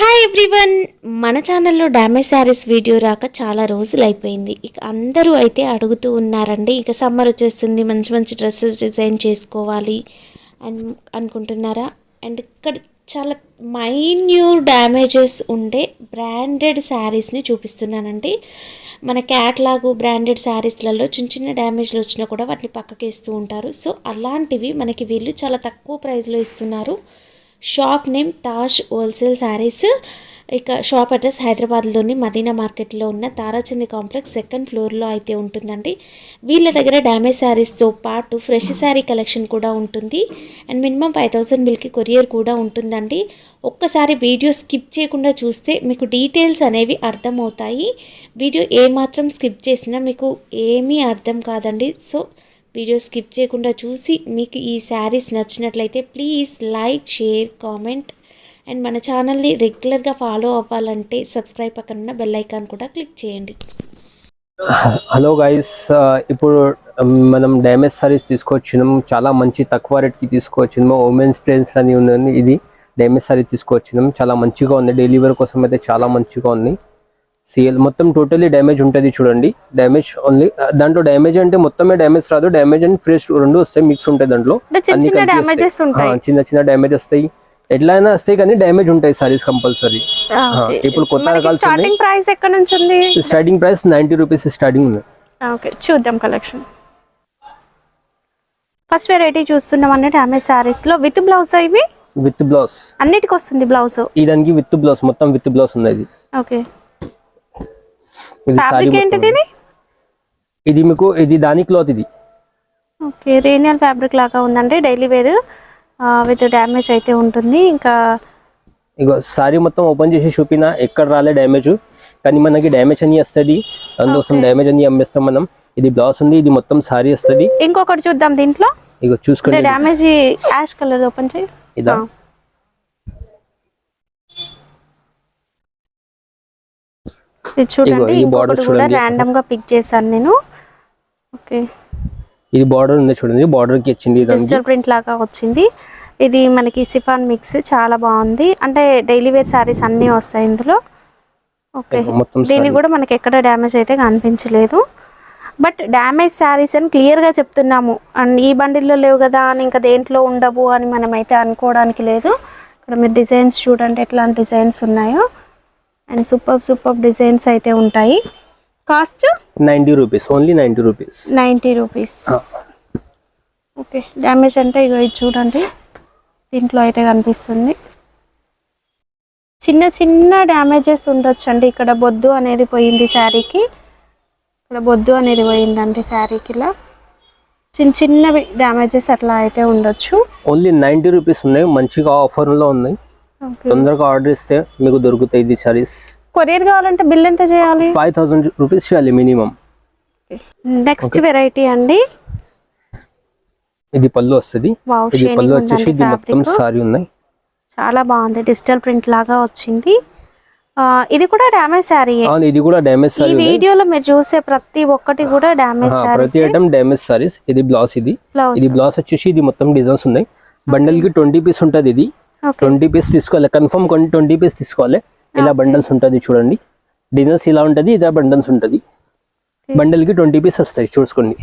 Hi everyone మన ఛానల్లో damage saris video రాక చాలా రోజులు అయిపోయింది. ఇక అందరూ అయితే అడుగుతూ ఉన్నారండి ఇక సమ్మర్ వచ్చేస్తుంది మంచి మంచి డ్రెస్సెస్ డిజైన్ చేసుకోవాలి అండ్ అనుకుంటున్నారా? అండ్ ఇక్కడ చాలా మైన్యూర్ డ్యామేజెస్ ఉండే బ్రాండెడ్ శారీస్ని చూపిస్తున్నానండి. మన క్యాట్లాగు బ్రాండెడ్ శారీస్లలో చిన్న చిన్న డ్యామేజ్లు వచ్చినా కూడా వాటిని పక్కకేస్తూ ఉంటారు. సో అలాంటివి మనకి వీళ్ళు చాలా తక్కువ ప్రైస్లో ఇస్తున్నారు. Shop name Taj wholesale saris. ఇక షాప్ అడ్రస్ హైదరాబాద్లోని మదీనా మార్కెట్లో ఉన్న తారాచంది కాంప్లెక్స్ సెకండ్ ఫ్లోర్లో అయితే ఉంటుందండి. వీళ్ళ దగ్గర డ్యామేజ్ శారీస్తో పాటు ఫ్రెష్ శారీ కలెక్షన్ కూడా ఉంటుంది. అండ్ మినిమం ఫైవ్ థౌసండ్ బిల్కి కొరియర్ కూడా ఉంటుందండి. ఒక్కసారి వీడియో స్కిప్ చేయకుండా చూస్తే మీకు డీటెయిల్స్ అనేవి అర్థమవుతాయి. వీడియో ఏమాత్రం స్కిప్ చేసినా మీకు ఏమీ అర్థం కాదండి. సో వీడియో స్కిప్ చేయకుండా చూసి మీకు ఈ శారీస్ నచ్చినట్లయితే please like share comment. And మన ఛానల్ని రెగ్యులర్గా ఫాలో అవ్వాలంటే సబ్స్క్రైబ్ పక్కన ఉన్న బెల్ ఐకాన్ కూడా క్లిక్ చేయండి. హలో గైస్ ఇప్పుడు మనం డ్యామేజ్ సారీస్ తీసుకొచ్చినాము చాలా మంచి తక్కువ రేట్కి తీసుకొచ్చినాము ఉమెన్స్ ట్రెండ్స్ అని ఉన్నది ఇది డ్యామేజ్ సారీ తీసుకొచ్చినాం. చాలా మంచిగా ఉంది. డెలివరీ కోసం అయితే చాలా మంచిగా ఉంది. సేల్ మొత్తం టోటలీ డ్యామేజ్ ఉంటుంది చూడండి. డ్యామేజ్ ఓన్లీ దాంట్లో డ్యామేజ్ అంటే మొత్తమే డ్యామేజ్ రాదు. డ్యామేజ్ అండ్ ఫ్రెష్ రెండు వస్తాయి మిక్స్ ఉంటాయి దాంట్లో. చిన్న అన్ని చిన్న డ్యామేజ్ వస్తాయి. ఎట్లా అయినా వస్తాయి కానీ డ్యామేజ్ ఉంటాయి సారీస్ కంపల్సరీ ఇప్పుడు కొత్త రకాలు స్టార్టింగ్ ప్రైస్ ఎక్కడ నుంచి ఉంది? Starting price ninety rupees starting ఉంది. ఓకే. చూద్దాం కలెక్షన్ ఫస్ట్ వెరైటీ చూస్తున్నాం అంటే డ్యామేజ్ సారీస్లో. విత్ బ్లౌజ్ ఇవి? విత్ బ్లౌజ్ అన్నిటికి వస్తుంది బ్లౌజ్ ఈ దానికి విత్ బ్లౌజ్ మొత్తం విత్ బ్లౌజ్ ఉంది ఇది ఓకే. ఫ్యాబ్రిక్ ఏంటిది ఇది ఇది మీకు ఇది దాని క్లాత్ ఇది. ఓకే రేనియల్ ఫ్యాబ్రిక్ లాగా ఉందండి డైలీ వేర్ విత్ డ్యామేజ్ అయితే ఉంటుంది. ఇంకా ఇగో సారీ మొత్తం ఓపెన్ చేసి చూపిన ఎక్కడ రాలే డ్యామేజ్ కానీ మనకి డ్యామేజ్ అని వస్తుంది. అందుకోసం డ్యామేజ్ అని అమ్మేస్తాం మనం. ఇది బ్లౌజ్ ఉంది ఇది మొత్తం సారీ వస్తుంది. ఇంకొకటి చూద్దాం దీంట్లో. ఇగో చూసుకోండి. డ్యామేజ్ యాష్ కలర్ ఓపెన్ చేయి. ఇదా? ఇది చూడండి ఈ కూడా చూడండి. ర్యాండమ్గా పిక్ చేశాను నేను. ఓకే. ఇది బార్డర్ ఉంది చూడండి బార్డర్కి దానికి డిజిటల్ ప్రింట్ లాగా వచ్చింది. ఇది మనకి సిఫాన్ మిక్స్ చాలా బాగుంది. అంటే డైలీ వేర్ శారీస్ అన్నీ వస్తాయి ఇందులో. ఓకే. దీన్ని కూడా మనకి ఎక్కడ డ్యామేజ్ అయితే కనిపించలేదు. బట్ డ్యామేజ్ శారీస్ అని క్లియర్గా చెప్తున్నాము. అండ్ ఈ బండిల్లో లేవు కదా అని ఇంకా దేంట్లో ఉండవు అని మనం అయితే అనుకోవడానికి లేదు. ఇక్కడ మీరు డిజైన్స్ చూడండి ఎట్లాంటి డిజైన్స్ ఉన్నాయో. అండ్ సూపర్ సూపర్ డిజైన్స్ అయితే ఉంటాయి. Cost? Ninety rupees. Only ninety rupees. Ninety rupees. Okay. Damage అంటే ఇగో ఇది చూడండి. దీంట్లో అయితే కనిపిస్తుంది. చిన్న చిన్న డ్యామేజెస్ ఉండొచ్చు అండి ఇక్కడ బొద్దు అనేది పోయింది శారీకి. ఇక్కడ బొద్దు అనేది పోయిందండి శారీకి ఇలా. చిన్న చిన్నవి డ్యామేజెస్ అట్లా అయితే ఉండొచ్చు. ఓన్లీ నైన్టీ రూపీస్ ఉన్నాయి. మంచిగా ఆఫర్లో ఉన్నాయి. తొందరగా ఆర్డర్ ఇస్తే మీకు దొరుకుతాయి ఇది సారీస్ కొరియర్ కావాలంటే బిల్ ఎంత చేయాలి? ఫైవ్ థౌసండ్ రూపీస్ చేయాలి మినిమం. నెక్స్ట్ వెరైటీ అండి. ఇది పళ్ళు వస్తుంది. ఇది పళ్ళు వచ్చేసి ఇది మొత్తం సారీ ఉన్నాయి. చాలా బాగుంది. డిజిటల్ ప్రింట్ లాగా వచ్చింది. ఇది కూడా డ్యామేజ్ అవును ఇది కూడా డ్యామేజ్ ఈ సారీ ఉన్నాయి వీడియోలో మీరు చూసే ప్రతి ఒక్కటి కూడా డ్యామేజ్ శారీస్ ప్రతి ఐటమ్ డ్యామేజ్ సారీస్ ఇది బ్లౌజ్ ఇది. ఇది బ్లౌజ్ వచ్చేసి ఇది మొత్తం డిజైన్స్ ఉన్నాయి. బండల్కి ట్వంటీ పీస్ ఉంటుంది ఇది. ట్వంటీ పీస్ తీసుకోవాలి. కన్ఫర్మ్ ట్వంటీ పీస్ తీసుకోవాలి. ఇలా బండల్స్ ఉంటుంది చూడండి. డిజైన్స్ ఇలా ఉంటుంది ఇదే బండల్స్ ఉంటుంది. బండల్కి ట్వంటీ పీస్ వస్తాయి చూసుకోండి.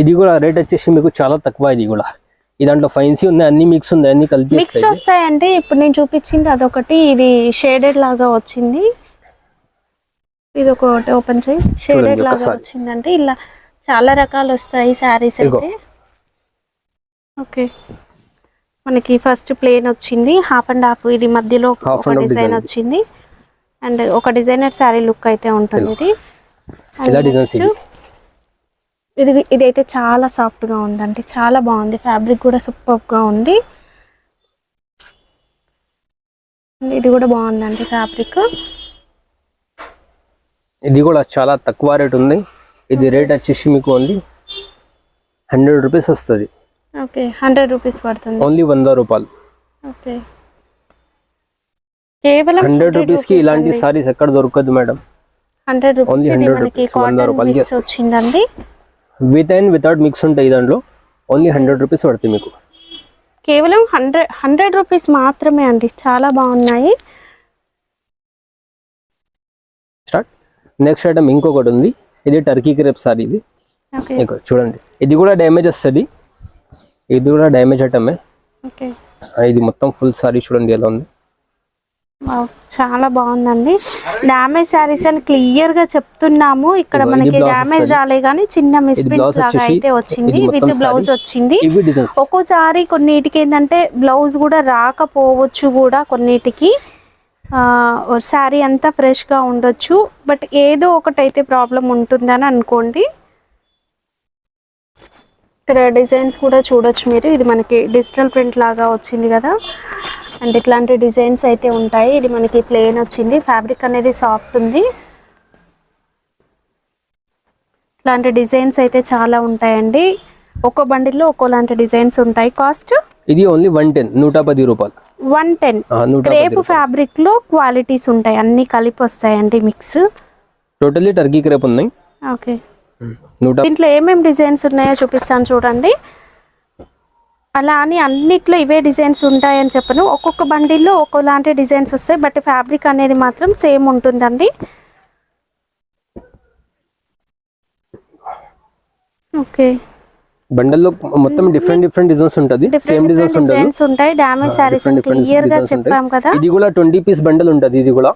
ఇది కూడా రేట్ వచ్చేసి మీకు చాలా తక్కువ ఇది కూడా. దాంట్లో ఫైన్సీ ఉన్నాయి అన్ని మిక్స్ ఉన్నాయి అన్ని కలిపి మిక్స్ వస్తాయి. వస్తాయంటే ఇప్పుడు నేను చూపించింది అదొకటి ఇది షేడెడ్ లాగా వచ్చింది. ఇది ఒకటి ఓపెన్ చేయి. షేడెడ్ లాగా. వచ్చిందంటే ఇలా చాలా రకాలు వస్తాయి శారీస్. అయితే. ఓకే మనకి ఫస్ట్ ప్లేన్ వచ్చింది హాఫ్ అండ్ హాఫ్ ఇది మధ్యలో ఒక డిజైన్. వచ్చింది. అండ్ ఒక డిజైనర్ శారీ లుక్ అయితే ఉంటుంది ఇది. ఇది ఇదైతే చాలా సాఫ్ట్గా ఉందండి చాలా బాగుంది. ఫ్యాబ్రిక్ కూడా సూపర్గా ఉంది. ఇది కూడా బాగుందండి ఫ్యాబ్రిక్ ఇది కూడా చాలా తక్కువ రేట్ ఉంది. ఇది రేట్ వచ్చేసి మీకు ఓన్లీ హండ్రెడ్ రూపీస్ వస్తుంది. ఓకే హండ్రెడ్ రూపీస్ పడుతుంది. ఓన్లీ వంద రూపాయలు. ఓకే. కేవలం హండ్రెడ్ రూపీస్కి ఇలాంటి సారీస్ ఎక్కడ దొరకదు మేడం. హండ్రెడ్ రూపీస్ ఇది 100 మనకి కాటన్ మిక్స్. వచ్చిందండి. విత్ అండ్ వితౌట్ మిక్స్ ఉంటాయి దాంట్లో. ఓన్లీ హండ్రెడ్ రూపీస్ పడుతుంది మీకు. కేవలం హండ్రెడ్ హండ్రెడ్ రూపీస్ మాత్రమే అండి. చాలా బాగున్నాయి. స్టార్ట్ నెక్స్ట్ ఐటమ్ ఇంకొకటి ఉంది. ఇది టర్కీ క్రేప్ సారీ ఇది. చూడండి. ఇది కూడా డ్యామేజ్ వస్తుంది. ఇది కూడా డ్యామేజ్ ఐటమే ఓకే. ఇది మొత్తం ఫుల్ సారీ చూడండి ఎలా ఉంది. చాలా బాగుందండి. డ్యామేజ్ శారీస్ అని క్లియర్గా చెప్తున్నాము. ఇక్కడ మనకి డ్యామేజ్. రాలే కానీ చిన్న మిస్ప్రింట్స్ లాగా అయితే వచ్చింది. With blouse. వచ్చింది. ఒక్కోసారి కొన్నిటికి ఏంటంటే బ్లౌజ్ కూడా రాకపోవచ్చు కూడా కొన్నిటికి. శారీ అంతా ఫ్రెష్గా ఉండొచ్చు. బట్ ఏదో ఒకటైతే ప్రాబ్లం ఉంటుందని అనుకోండి. ఇక్కడ డిజైన్స్ కూడా చూడొచ్చు మీరు. ఇది మనకి డిజిటల్ ప్రింట్ లాగా వచ్చింది కదా. అండ్ ఇట్లాంటి డిజైన్స్ అయితే ఉంటాయి. ఇది మనకి ప్లెయిన్ వచ్చింది. ఫ్యాబ్రిక్ అనేది సాఫ్ట్ ఉంది. ఇట్లాంటి డిజైన్స్ అయితే చాలా ఉంటాయండి. ఒక్కో బండిల్లో ఒక్కోలాంటి డిజైన్స్ ఉంటాయి. కాస్ట్? ఇది ఓన్లీ వన్ టెన్ నూట పది రూపాయలు. One ten. క్రేప్ ఫ్యాబ్రిక్లో క్వాలిటీస్ ఉంటాయి. అన్ని కలిపి వస్తాయండి మిక్స్. టోటల్లీ టర్కీ క్రేప్ ఉన్నాయి. ఓకే. దీంట్లో ఏమేమి డిజైన్స్ ఉన్నాయో చూపిస్తాను చూడండి. అలా అని అన్నిట్లో ఇవే డిజైన్స్ ఉంటాయని చెప్పను. ఒక్కొక్క బండిల్లో ఒక్కోలాంటి డిజైన్స్ వస్తాయి బట్ ఫ్యాబ్రిక్ అనేది మాత్రం సేమ్ ఉంటుందండి. ఓకే. బండల్లో మొత్తం డిఫరెంట్ డిఫరెంట్ డిజైన్స్ ఉంటుంది. సేమ్ డిజైన్స్ ఉంటాయి. డ్యామేజ్ different క్లియర్గా. చెప్పాం కదా. ఇది కూడా ట్వంటీ పీస్ బండల్ ఉంటుంది ఇది కూడా.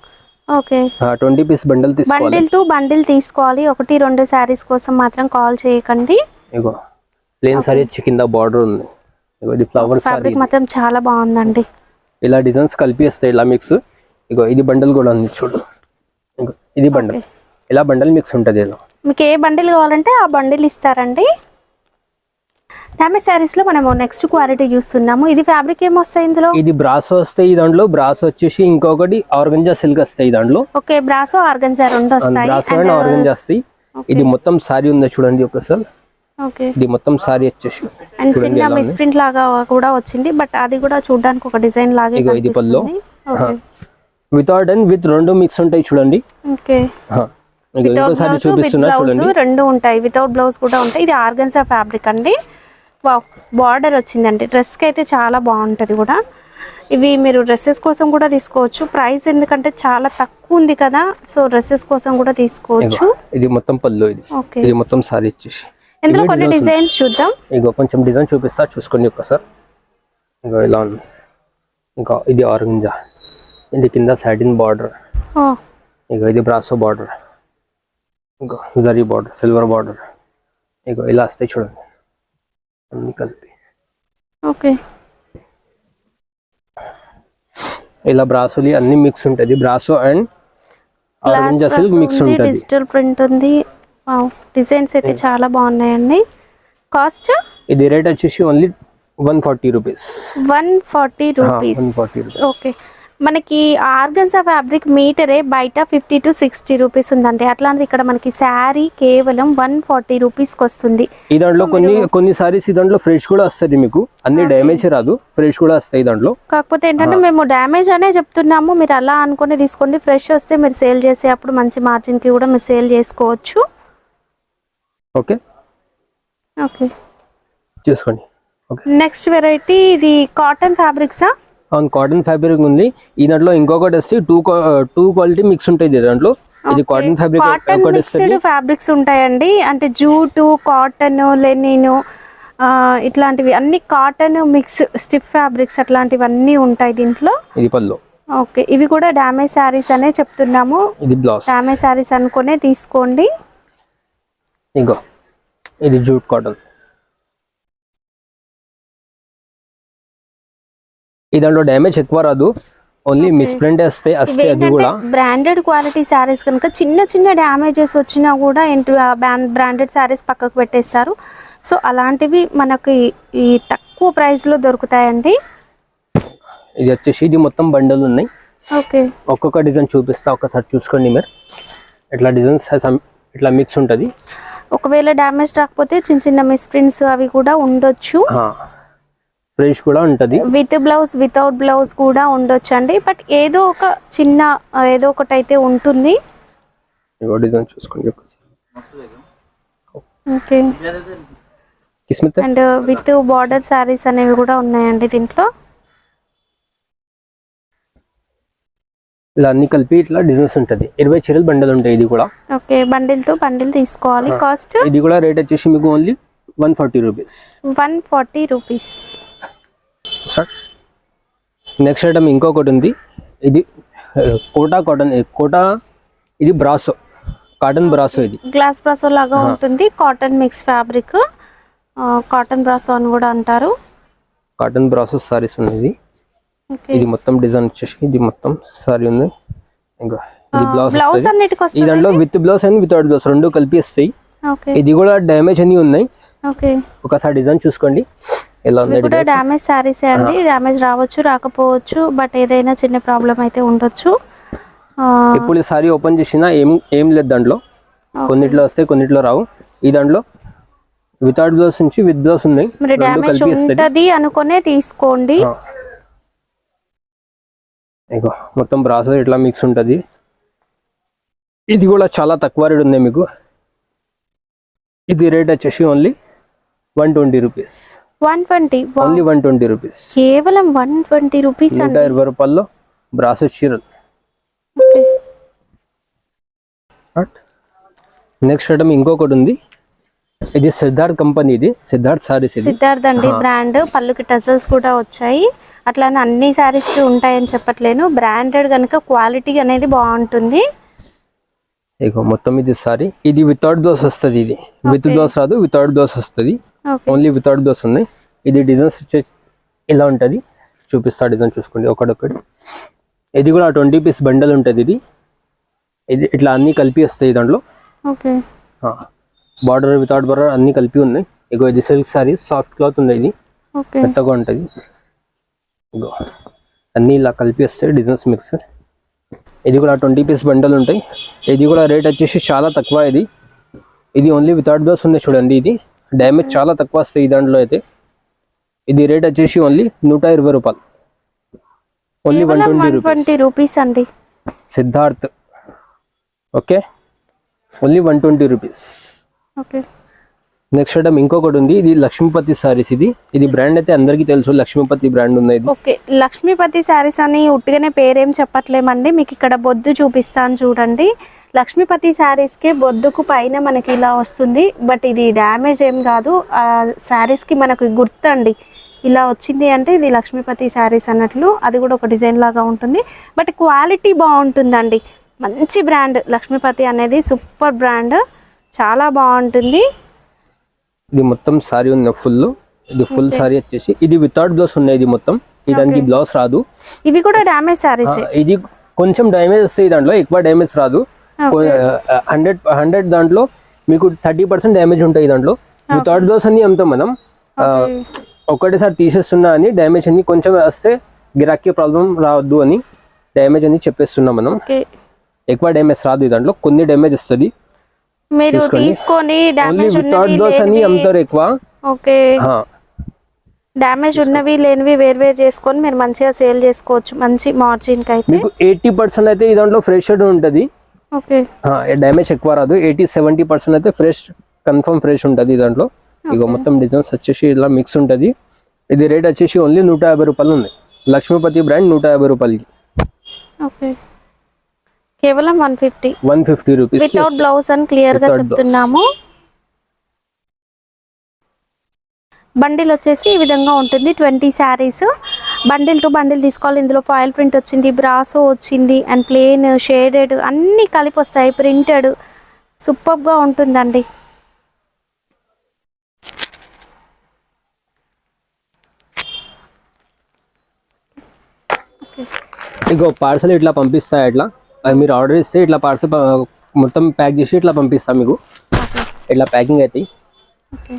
ట్వంటీ పీస్ బండల్ తీసుకోవాలి. బండిల్ టు బండిల్ తీసుకోవాలి. ఒకటి రెండు శారీస్ కోసం మాత్రం కాల్ చేయకండి. ఇగో ప్లేన్ సారీ వచ్చి కింద బార్డర్ ఉంది. ఇగో ఇది ఫ్లవర్ ఫ్యాబ్రిక్ మాత్రం చాలా బాగుందండి. ఇలా డిజైన్స్ కలిపి వస్తాయి ఇలా మిక్స్ ఇగో ఇది బండల్ కూడా ఉంది చూడు. ఇగో ఇది బండల్. ఇలా బండల్ మిక్స్ ఉంటుంది మీకు ఏ బండిల్ కావాలంటే ఆ బండిల్ ఇస్తారండి. డామేజ్ శారీస్లో మనము నెక్స్ట్ క్వాలిటీ చూస్తున్నాము ఇది ఫ్యాబ్రిక్ ఏమొస్తాయి ఇందులో ఇది బ్రాసో వస్తాయి దాంట్లో బ్రాసో వచ్చేసి ఇంకొకటి ఆర్గంజా సిల్క్ వస్తాయి దాంట్లో ఓకే బ్రాసో ఆర్గన్జా రెండు వస్తాయి బ్రాసో అండ్ ఆర్గంజా వస్తాయి ఇది మొత్తం సారీ ఉంది చూడండి ఒకసారి ఓకే ఇది మొత్తం సారీ వచ్చేసి అండ్ చిన్న మిస్ప్రింట్ లాగా కూడా వచ్చింది బట్ అది కూడా చూడడానికి ఒక డిజైన్ లాగే ఇది పల్లో. వితౌట్ అండ్ విత్ రెండు మిక్స్ ఉంటాయి చూడండి ఓకే వితౌట్ బ్లౌజ్ రెండు ఉంటాయి వితౌట్ బ్లౌజ్ కూడా ఉంటాయి ఇది ఆర్గన్సా ఫ్యాబ్రిక్ అండి బార్డర్ వచ్చిందండి. డ్రెస్కి అయితే చాలా బాగుంటుంది కూడా. ఇవి మీరు డ్రెస్సెస్ కోసం కూడా తీసుకోవచ్చు. ప్రైస్ ఎందుకంటే చాలా తక్కువ ఉంది కదా సో డ్రెస్సెస్ కోసం కూడా తీసుకోవచ్చు. ఇది మొత్తం పళ్ళు ఇది. ఓకే ఇది మొత్తం సారీ ఇచ్చేసి ఇందులో కొన్ని డిజైన్స్ చూద్దాం. ఇగో కొంచెం డిజైన్ చూపిస్తా చూసుకోండి ఒక్కసారి. ఇగో ఇలా ఉంది. ఇంకా ఇది ఆరెంజా. ఇది కింద సాటిన్ బార్డర్ ఇగో ఇది బ్రాసో బార్డర్ ఇంకో జరీ బార్డర్ సిల్వర్ బార్డర్ ఇగో ఇలా వస్తాయి చూడండి. అన్ని కలిపి. ఓకే. ఇలా బ్రాసోలి అన్ని మిక్స్ ఉంటుంది. బ్రాసో అండ్ ఆరెంజా సిల్క్ మిక్స్ ఉంటుంది. డిజిటల్ ప్రింట్ ఉంది. డిజైన్స్ అయితే చాలా బాగున్నాయండి. కాస్ట్ ఇది రేట్ వచ్చేసి only one forty rupees one forty rupees 140 rupees. Okay మనకి ఆర్గన్సా ఫ్యాబ్రిక్ మీటరే బయట ఫిఫ్టీ టు సిక్స్టీ రూపీస్ ఉందండి. అట్లాంటిది ఇక్కడ మనకి శారీ కేవలం వన్ ఫార్టీ రూపీస్కి వస్తుంది. ఈ దాంట్లో కొన్ని కొన్ని సారీస్ ఈ దాంట్లో ఫ్రెష్ కూడా వస్తుంది మీకు. అన్ని డ్యామేజ్ రాదు. ఫ్రెష్ కూడా వస్తాయి దాంట్లో. కాకపోతే ఏంటంటే మేము డ్యామేజ్ అనే చెప్తున్నాము. మీరు అలా అనుకుని తీసుకోండి. ఫ్రెష్ వస్తే మీరు సేల్ చేసే అప్పుడు మంచి మార్జిన్కి కూడా మీరు సేల్ చేసుకోవచ్చు. ఓకే. ఓకే. చూసుకోండి. నెక్స్ట్ వెరైటీ ఇది కాటన్ ఫ్యాబ్రిక్సా? అవును కాటన్ ఫ్యాబ్రిక్ ఉంది. ఈ దాంట్లో ఇంకొకటి వస్తే టూ టూ క్వాలిటీ మిక్స్ ఉంటుంది దాంట్లో. ఇది కాటన్ ఫ్యాబ్రిక్ ఒకటి ఫ్యాబ్రిక్స్ ఉంటాయండి. అంటే జూటు కాటన్ లెనిన్ ఇట్లాంటివి అన్ని కాటన్ మిక్స్ స్టిఫ్ ఫ్యాబ్రిక్స్ అట్లాంటివన్నీ ఉంటాయి దీంట్లో. ఇది పళ్ళు. ఓకే ఇవి కూడా డ్యామేజ్ శారీస్ అనే చెప్తున్నాము. ఇది బ్లౌజ్ డ్యామేజ్ శారీస్ అనుకునే తీసుకోండి. ఇంకో ఇది జూట్ కాటన్ ఈ దాంట్లో డ్యామేజ్ ఎక్కువ రాదు. ఓన్లీ మిస్ప్రింట్ వస్తే వస్తే అది కూడా. బ్రాండెడ్ క్వాలిటీ శారీస్ కనుక చిన్న చిన్న డ్యామేజెస్ వచ్చినా కూడా ఏంటి బ్రాండెడ్ శారీస్ పక్కకు పెట్టేస్తారు. సో అలాంటివి మనకి ఈ తక్కువ ప్రైస్లో దొరుకుతాయండి. ఇది వచ్చేసి ఇది మొత్తం బండలు ఉన్నాయి. ఓకే ఒక్కొక్క డిజైన్ చూపిస్తా ఒకసారి చూసుకోండి మీరు. ఇట్లా డిజైన్స్ ఇట్లా మిక్స్ ఉంటుంది. ఒకవేళ డ్యామేజ్ రాకపోతే చిన్న చిన్న మిస్ప్రింట్స్ అవి కూడా ఉండొచ్చు. ఫ్రెష్ కూడా ఉంటుంది. విత్ బ్లౌజ్ వితౌట్ బ్లౌజ్ కూడా ఉండొచ్చు అండి బట్ ఏదో ఒక చిన్న ఏదో ఒకటి అయితే ఉంటుంది డిజైన్ చూసుకోండి. Okay. And with border saris అనేవి కూడా ఉన్నాయండి దీంట్లో. ఇలా అన్ని కలిపి ఇట్లా డిజైన్స్ ఉంటుంది. ఇరవై చీరలు బండలు ఉంటాయి ఇది కూడా. ఓకే బండిల్ టు బండిల్ తీసుకోవాలి. కాస్ట్? ఇది కూడా రేట్ వచ్చేసి మీకు only one forty rupees one forty rupees sir next item ఇంకొకటి ఉంది. ఇది కోటా కాటన్ కోటా ఇది బ్రాసో కాటన్ బ్రాసో ఇది. గ్లాస్ బ్రాసో లాగా ఉంటుంది. Cotton mix fabric cotton brasso అని కూడా అంటారు. కాటన్ బ్రాసో సారీస్ ఉంది ఓకే. ఇది మొత్తం డిజైన్ వచ్చేసి ఇది మొత్తం సారీ ఉంది. ఇంకా ఇది బ్లౌజ్ వస్తుంది. దాంట్లో with blouse and without blouse రెండు కలిపి వస్తాయి. ఇది కూడా డ్యామేజ్ అని ఉన్నాయి. ఒకసారి డిజైన్ చూసుకోండి. ఎలా ఉంది డ్యామేజ్ శారీస్ అండి? డ్యామేజ్ రావచ్చు రాకపోవచ్చు బట్ ఏదైనా చిన్న ప్రాబ్లం అయితే ఉండొచ్చు. ఇప్పుడు ఈ సారీ ఓపెన్ చేసినా ఏం ఏం లేదు దాంట్లో. కొన్నిట్లో వస్తాయి కొన్నిట్లో రావు. ఈ దాంట్లో వితౌట్ బ్లౌజ్ నుంచి విత్ బ్లౌజ్ ఉన్నాయి. మరి ఉంటది అనుకునే తీసుకోండి. ఇగో మొత్తం బ్రాసో ఇట్లా మిక్స్ ఉంటుంది. ఇది కూడా చాలా తక్కువ రేట్ ఉంది మీకు. ఇది రేట్ వచ్చేసి only one twenty rupees one twenty only one twenty rupees కేవలం వన్ ట్వంటీ రూపీస్ నూట ఇరవై రూపాయల్లో బ్రాసో చీరలు. నెక్స్ట్ ఐటమ్ ఇంకొకటి ఉంది. ఇది సిద్ధార్థ్ కంపెనీ ఇది. సిద్ధార్థ్ సారీస్ సిద్ధార్థ్ అండి. బ్రాండ్. పళ్ళుకి టజల్స్ కూడా వచ్చాయి. అట్లానే అన్ని శారీస్కి ఉంటాయని చెప్పట్లేను. బ్రాండెడ్ కనుక క్వాలిటీ అనేది బాగుంటుంది. ఇగో మొత్తం ఇది సారీ. ఇది వితౌట్ బ్లౌజ్ వస్తుంది ఇది. విత్ బ్లౌజ్ రాదు వితౌట్ బ్లౌజ్ వస్తుంది. ఓన్లీ వితౌట్ బ్లౌజ్ ఉన్నాయి. ఇది డిజైన్స్ వచ్చే ఇలా ఉంటుంది? చూపిస్తా డిజైన్ చూసుకోండి. ఒకటొకటి. ఇది కూడా ట్వంటీ పీస్ బండల్ ఉంటుంది ఇది. ఇది ఇట్లా అన్ని కలిపి వస్తాయి దాంట్లో. ఓకే. బార్డర్ వితౌట్ బార్డర్ అన్ని కలిపి ఉన్నాయి. ఇగో ఇది సిల్క్ సారీ సాఫ్ట్ క్లాత్ ఉంది ఇది. మెత్తగా ఉంటుంది. ఇగో. అన్నీ ఇలా కలిపి వస్తాయి డిజైన్స్ మిక్స్ ఇది కూడా ట్వంటీ పీస్ బండలు ఉంటాయి. ఇది కూడా రేట్ వచ్చేసి చాలా తక్కువ ఇది. ఇది ఓన్లీ వితౌట్ బ్లౌస్ ఉంది చూడండి ఇది. డ్యామేజ్ చాలా తక్కువ వస్తాయి ఈ దాంట్లో అయితే. ఇది రేట్ వచ్చేసి ఓన్లీ నూట ఇరవై రూపాయలు. Only one twenty twenty rupees అండి. Siddharth. Okay? Only one twenty rupees okay. Next item ఇంకొకటి ఉంది. ఇది లక్ష్మీపతి సారీస్ ఇది. ఇది బ్రాండ్ అయితే అందరికీ తెలుసు. లక్ష్మీపతి బ్రాండ్ ఉంది ఇది. ఓకే లక్ష్మీపతి శారీస్ అని ఉట్టిగానే పేరేం చెప్పట్లేమండి. మీకు ఇక్కడ బొద్దు చూపిస్తాను చూడండి. లక్ష్మీపతి శారీస్కి బొద్దుకు పైన మనకి ఇలా వస్తుంది. బట్ ఇది డ్యామేజ్ ఏం కాదు. ఆ శారీస్కి మనకు గుర్తండి. ఇలా వచ్చింది అంటే ఇది లక్ష్మీపతి శారీస్ అన్నట్లు. అది కూడా ఒక డిజైన్ లాగా ఉంటుంది. బట్ క్వాలిటీ బాగుంటుందండి. మంచి బ్రాండ్ లక్ష్మీపతి అనేది సూపర్ బ్రాండ్ చాలా బాగుంటుంది. ఇది మొత్తం సారీ ఉంది ఫుల్ ఇది ఫుల్ సారీ వచ్చేసి. ఇది వితౌట్ బ్లౌజ్ ఉన్నాయి ఇది మొత్తం. ఇది దానికి బ్లౌజ్ రాదు. ఇవి కూడా డ్యామేజ్ శారీస్ ఆ, ఇది కొంచెం డ్యామేజ్ వస్తాయి దాంట్లో ఎక్కువ డ్యామేజ్ రాదు. హండ్రెడ్ హండ్రెడ్ దాంట్లో మీకు థర్టీ పర్సెంట్ డ్యామేజ్ ఉంటాయి దాంట్లో. వితౌట్ బ్లౌజ్ అన్ని అమ్ముతాం మనం. ఒకటేసారి తీసేస్తున్నా అని డ్యామేజ్ అన్ని కొంచెం వస్తే గిరాకీ ప్రాబ్లం రావద్దు అని డ్యామేజ్ అని చెప్పేస్తున్నాం మనం. ఎక్కువ డ్యామేజ్ రాదు దాంట్లో. కొన్ని డ్యామేజ్ వస్తుంది. మీరు. తీసుకొని డ్యామేజ్ ఉన్నవి బ్లౌజ్ అని అమ్ముతారు ఎక్కువ. ఓకే. ఆ, డ్యామేజ్ ఉన్నవి లేనివి వేరు వేరు చేసుకొని మీరు మంచిగా సేల్ చేసుకోవచ్చు. మంచి మార్జిన్ అయితే. మీకు ఎయిటీ పర్సెంట్ అయితే ఈ దాంట్లో ఫ్రెష్ ఉంటుంది. ఓకే. డ్యామేజ్ ఎక్కువ రాదు. ఎయిటీ సెవెంటీ పర్సెంట్ అయితే ఫ్రెష్ కన్ఫర్మ్ ఫ్రెష్ ఉంటుంది దాంట్లో. ఇక మొత్తం డిజైన్స్ వచ్చేసి ఇలా మిక్స్ ఉంటుంది. ఇది రేట్ వచ్చేసి ఓన్లీ నూట యాభై రూపాయలు ఉంది. లక్ష్మీపతి బ్రాండ్ నూట యాభై రూపాయలకి. ఓకే. కేవలం one fifty. One fifty rupees. Without blouse అని క్లియర్గా. చెప్తున్నాము. బండిల్ వచ్చేసి ఈ విధంగా ఉంటుంది. Twenty saris. Bundle to bundle తీసుకోవాలి. ఇందులో ఫాయిల్ ప్రింట్ వచ్చింది బ్రాసో వచ్చింది అండ్ ప్లేన్ షేడెడ్ అన్నీ కలిపి వస్తాయి. ప్రింటెడ్ సూపర్గా ఉంటుందండి. ఇక పార్సల్ ఇట్లా పంపిస్తా ఇట్లా మీరు ఆర్డర్ ఇస్తే ఇట్లా పార్సల్ మొత్తం ప్యాక్ చేసి ఇట్లా పంపిస్తా మీకు. ఇట్లా ప్యాకింగ్ అవుతాయి ఓకే.